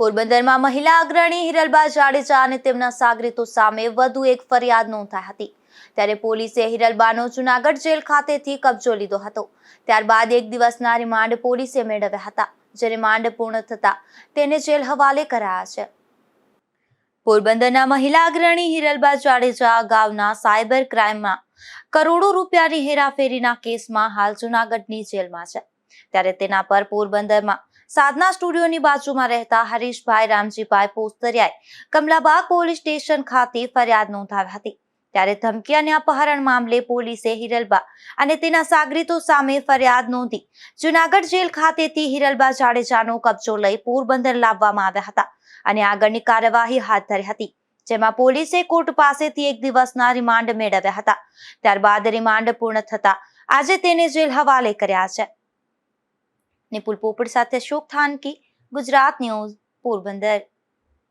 પોરબંદરમાં મહિલા અગ્રણી હિરલબા જાડેજા અને તેમના સાગરીતો સામે વધુ એક ફરિયાદ નોંધાઈ હતી. ત્યારે પોલીસે હિરલબાનો જુનાગઢ જેલ ખાતેથી કબજો લીધો હતો. ત્યારબાદ એક દિવસના રિમાન્ડ પોલીસે મેળવ્યા હતા, જે રિમાન્ડ પૂર્ણ થતા તેને જેલ હવાલે કરાયા છે. પોરબંદરના મહિલા અગ્રણી હિરલબા જાડેજા અગાઉના સાયબર ક્રાઇમમાં કરોડો રૂપિયાની હેરાફેરીના કેસમાં હાલ જુનાગઢની જેલમાં છે. ત્યારે તેના પર પોરબંદરમાં સાધના સ્ટુડિયોની બાજુમાં રહેતા હરીશભાઈ રામજીભાઈ પોસ્તરિયાએ કમલાબાગ પોલીસ સ્ટેશન ખાતે ફરિયાદ નોંધાવી હતી. ત્યારે ધમકી અને અપહરણ મામલે પોલીસે હિરલબા અને તેના સાગરીતો સામે ફરિયાદ નોંધી જુનાગઢ જેલ ખાતેથી હિરલબા જાડેજાનો કબજો લઈ પોરબંદર લાવવામાં આવ્યા હતા અને આગળની કાર્યવાહી હાથ ધરી હતી, જેમાં પોલીસે કોર્ટ પાસેથી એક દિવસના રિમાન્ડ મેળવ્યા હતા. ત્યારબાદ રિમાન્ડ પૂર્ણ થતા આજે તેને જેલ હવાલે કર્યા છે. નિપુલ પોપટ સાથે અશોક થાનકી ગુજરાત ન્યૂઝ પોરબંદર